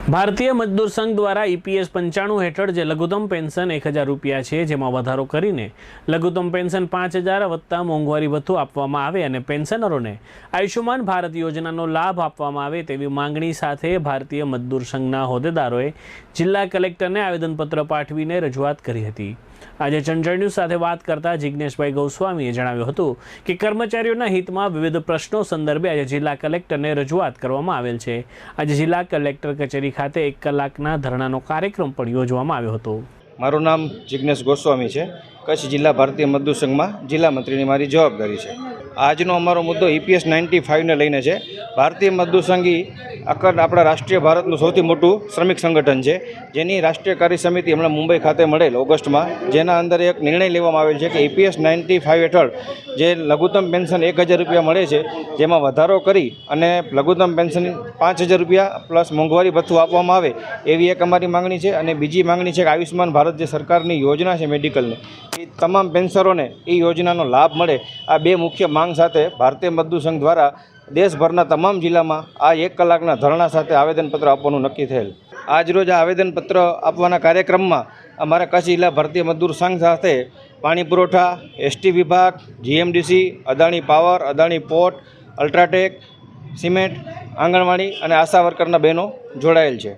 ભારતીય મજદૂર સંઘ દ્વારા ઈપીએસ પંચાણું હેઠળ જે લઘુત્તમ પેન્શન એક હજાર રૂપિયા છે, જેમાં વધારો કરીને લઘુત્તમ પેન્શન પાંચ હજાર વત્તા મોંઘવારી ભથ્થું આપવામાં આવે અને પેન્શનરોને આયુષ્યમાન ભારત યોજનાનો લાભ આપવામાં આવે તેવી માંગણી સાથે ભારતીય મજદૂર સંઘના હોદ્દેદારોએ જિલ્લા કલેક્ટરને આવેદનપત્ર પાઠવીને રજૂઆત કરી હતી. આજે ચંચળ ન્યૂઝ સાથે વાત કરતા જિજ્ઞેશભાઈ ગોસ્વામીએ જણાવ્યું હતું કે કર્મચારીઓના હિતમાં વિવિધ પ્રશ્નો સંદર્ભે આજે જિલ્લા કલેક્ટરને રજૂઆત કરવામાં આવેલ છે. આજે જિલ્લા કલેક્ટર કચેરી ખાતે એક કલાકના ધરણાનો કાર્યક્રમ પણ યોજવામાં આવ્યો હતો. મારું નામ જિજ્ઞેશ ગોસ્વામી છે. કચ્છ જિલ્લા ભારતીય મજદૂર સંઘમાં જિલ્લા મંત્રીની મારી જવાબદારી છે. આજનો અમારો મુદ્દો ઈપીએસ નાઇન્ટી ફાઇવને લઈને છે. ભારતીય મજદૂર સંઘ અખંડ આપણા રાષ્ટ્રીય ભારતનું સૌથી મોટું શ્રમિક સંગઠન છે. જેની રાષ્ટ્રીય કાર્ય સમિતિ હમણાં મુંબઈ ખાતે મળેલ ઓગસ્ટમાં. જેના અંદર એક નિર્ણય લેવામાં આવેલ છે કે ઈપીએસ નાઇન્ટી ફાઇવ હેઠળ જે લઘુત્તમ પેન્શન એક હજાર રૂપિયા મળે છે, જેમાં વધારો કરી અને લઘુત્તમ પેન્શન પાંચ હજાર રૂપિયા પ્લસ મોંઘવારી ભથ્થું આપવામાં આવે એવી એક અમારી માંગણી છે. અને બીજી માંગણી છે કે આયુષ્યમાન ભારત જે સરકારની યોજના છે મેડિકલની તમામ પેન્શરોને એ યોજનાનો લાભ મળે. આ બે મુખ્ય માંગ સાથે ભારતીય મજદૂર સંઘ દ્વારા દેશભરના તમામ જિલ્લામાં આ એક કલાકના ધરણા સાથે આવેદનપત્ર આપવાનું નક્કી થયેલ. આજરોજ આ આવેદનપત્ર આપવાના કાર્યક્રમમાં અમારા કચ્છ જિલ્લા ભારતીય મજદૂર સંઘ સાથે પાણી પુરવઠા, એસટી વિભાગ, GMDC, Adani power, Adani port, UltraTech, cement, anganwadi અને આશા વર્કરના બહેનો જોડાયેલ છે.